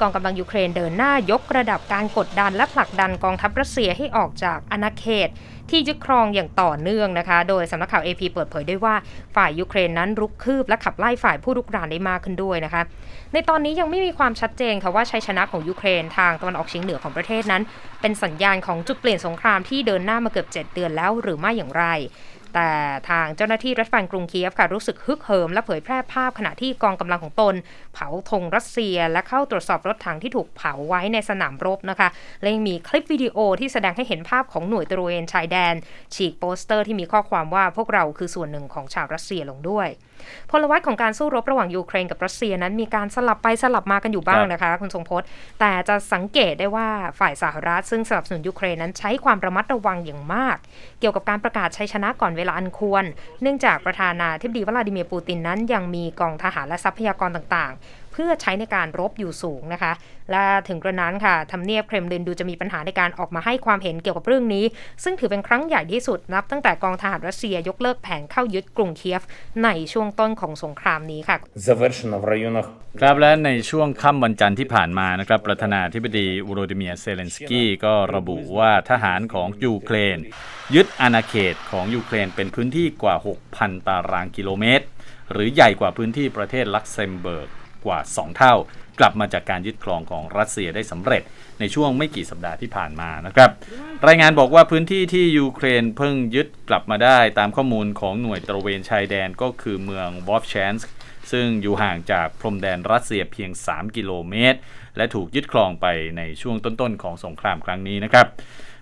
กองกำลังยูเครนเดินหน้ายกระดับการกดดันและผลักดันกองทัพรัสเซียให้ออกจากอาณาเขตที่ยึดครองอย่างต่อเนื่องนะคะ โดยสำนักข่าว AP เปิดเผยด้วยว่าฝ่ายยูเครนนั้นรุกคืบและขับไล่ฝ่ายผู้รุกรานได้มากขึ้นด้วยนะคะ ในตอนนี้ยังไม่มีความชัดเจนค่ะว่าชัยชนะของยูเครนทางตะวันออกเฉียงเหนือของประเทศนั้น เป็นสัญญาณของจุดเปลี่ยนสงครามที่เดินหน้ามาเกือบ 7 เดือนแล้วหรือไม่อย่างไร แต่ทางเจ้าหน้าที่รัฐบาลกรุงเคียฟค่ะรู้สึกฮึกเหิมและเผยแพร่ภาพขณะที่กองกำลังของตน เผาธงรัสเซีย และเข้าตรวจสอบรถถังที่ถูกเผาไว้ในสนามรบนะคะและยังมีคลิปวิดีโอที่แสดงให้เห็นภาพของหน่วยตระเวนชายแดน ฉีกโปสเตอร์ที่มีข้อความว่าพวกเราคือส่วนหนึ่งของชาวรัสเซียลงด้วย พลวัตของการสู้รบระหว่างยูเครนกับรัสเซียนั้นมีการสลับไปสลับมากันอยู่บ้างนะคะ คุณทรงพจน์ แต่จะสังเกตได้ว่าฝ่ายสหรัฐซึ่งสนับสนุนยูเครนนั้นใช้ความระมัดระวังอย่างมาก เกี่ยวกับการประกาศชัยชนะก่อนเวลาอันควร เนื่องจากประธานาธิบดีวลาดิเมียร์ปูตินนั้นยังมีกองทหารและทรัพยากรต่างๆ เพื่อใช้ในการรบอยู่สูงนะคะ และถึงกระนั้นค่ะทำเนียบเครมลินดูจะมีปัญหาในการออกมาให้ความเห็นเกี่ยวกับเรื่องนี้ ซึ่งถือเป็นครั้งใหญ่ที่สุดนับ ตั้งแต่กองทหารรัสเซียยกเลิกแผนเข้ายึดกรุงเคียฟในช่วงต้นของสงครามนี้ค่ะครับและในช่วงค่ำวันจันทร์ที่ผ่านมานะครับประธานาธิบดีอูโรดิเมียเซเลนสกี้ก็ระบุว่าทหารของยูเครน ยึดอาณาเขตของยูเครนเป็นพื้นที่กว่า 6,000 ตารางกิโลเมตร หรือใหญ่กว่าพื้นที่ประเทศลักเซมเบิร์ก กว่า 2 เท่า กลับมาจากการยึดครองของรัสเซียได้สำเร็จในช่วงไม่กี่สัปดาห์ที่ผ่านมานะครับ รายงานบอกว่าพื้นที่ที่ยูเครนเพิ่งยึดกลับมาได้ตามข้อมูลของหน่วยตระเวนชายแดนก็คือเมืองวอฟแชนส์ซึ่งอยู่ห่างจากพรมแดนรัสเซียเพียง 3 กิโลเมตร และถูกยึดครองไปในช่วงต้นๆ ของสงครามครั้งนี้นะครับ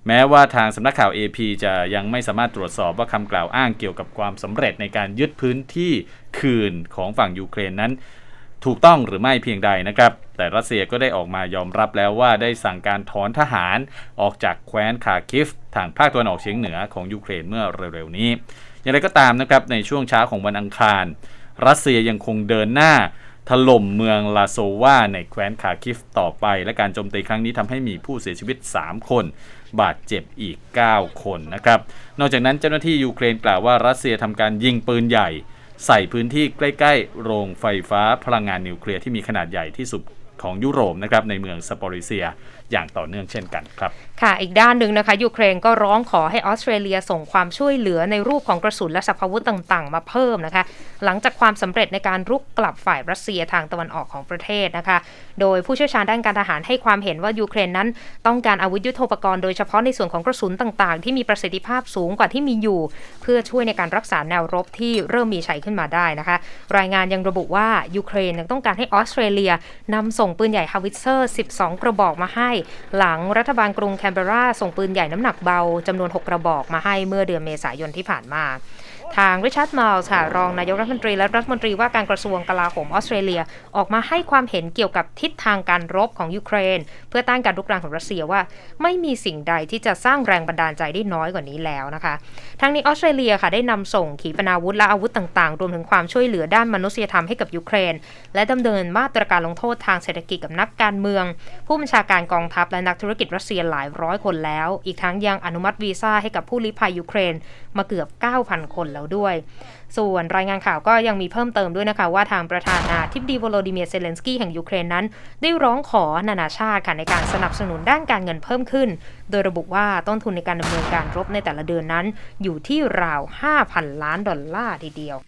แม้ว่าทางสำนักข่าว AP จะยังไม่สามารถตรวจสอบว่าคำกล่าวอ้างเกี่ยวกับความสำเร็จในการยึดพื้นที่คืนของฝั่งยูเครนนั้น ถูกต้องหรือไม่เพียงใดนะครับ แต่รัสเซียก็ได้ออกมายอมรับแล้วว่าได้สั่งการถอนทหารออกจากแคว้นคาคิฟ ทางภาคตะวันออกเฉียงเหนือของยูเครนเมื่อเร็วๆนี้ อย่างไรก็ตามนะครับในช่วงเช้าของวันอังคาร รัสเซียยังคงเดินหน้าถล่มเมืองลาโซวาในแคว้นคาคิฟต่อไป และการโจมตีครั้งนี้ทำให้มีผู้เสียชีวิต 3 คน บาดเจ็บอีก 9 คนนะครับ นอกจากนั้นเจ้าหน้าที่ยูเครนกล่าวว่ารัสเซียทำการยิงปืนใหญ่ ใส่พื้นที่ใกล้ ๆ โรงไฟฟ้าพลังงานนิวเคลียร์ที่มีขนาดใหญ่ที่สุด ของยุโรปนะครับในเมืองสปอริเซียอย่างต่อเนื่องเช่นกันครับ ค่ะอีกด้านหนึ่งนะคะยูเครนก็ร้องขอให้ออสเตรเลียส่งความช่วยเหลือในรูปของกระสุนและสัพพวุธต่างๆ มาเพิ่มนะคะ หลังจากความสำเร็จในการรุกกลับฝ่ายรัสเซียทางตะวันออกของประเทศนะคะ โดยผู้เชี่ยวชาญด้านการทหารให้ความเห็นว่ายูเครนนั้น ต้องการอาวุธยุโทโธปกรณ์โดยเฉพาะในส่วนของกระสุนต่างๆ ที่มีประสิทธิภาพสูงกว่าที่มีอยู่ เพื่อช่วยในการรักษาแนวรบที่เริ่มมีชัยขึ้นมาได้นะคะ รายงานยังระบุว่ายูเครนยังต้องการให้ออสเตรเลียนำส่ง่งปืนใหญ่ฮาวิเซอร์ 12 กระบอกมาให้ หลังรัฐบาลกรุงแคนเบราส่งปืนใหญ่น้ำหนักเบาจำนวน 6 กระบอกมาให้เมื่อเดือนเมษายนที่ผ่านมา ทางริชาร์ดมาลส์ค่ะรองนายกรัฐมนตรีและรัฐมนตรีว่าการกระทรวงกลาโหมออสเตรเลีย ออกมาให้ความเห็นเกี่ยวกับทิศทางการรบของยูเครน เพื่อต้านการรุกรานของรัสเซียว่า ไม่มีสิ่งใดที่จะสร้างแรงบันดาลใจได้น้อยกว่านี้แล้วนะคะทั้งนี้ออสเตรเลียค่ะได้นำส่งขีปนาวุธและอาวุธต่างๆ รวมถึงความช่วยเหลือด้านมนุษยธรรมให้กับยูเครน และดำเนินมาตรการลงโทษทางเศรษฐกิจกับนักการเมือง ผู้บัญชาการกองทัพและนักธุรกิจรัสเซียหลายร้อยคนแล้ว อีกทั้งยังอนุมัติวีซ่าให้กับผู้ลี้ภัยยูเครนมาเกือบ 9,000 คนแล้วด้วย ส่วนรายงานข่าวก็ยังมีเพิ่มเติมด้วยนะคะ ว่าทางประธานาธิบดีวโลดิเมียร์เซเลนสกี้แห่งยูเครนนั้น ได้ร้องขอนานาชาติค่ะในการสนับสนุนด้านการเงินเพิ่มขึ้น โดยระบุว่าต้นทุนในการดำเนินการรบในแต่ละเดือนนั้น อยู่ที่ราว 5,000 ล้านดอลลาร์ทีเดียว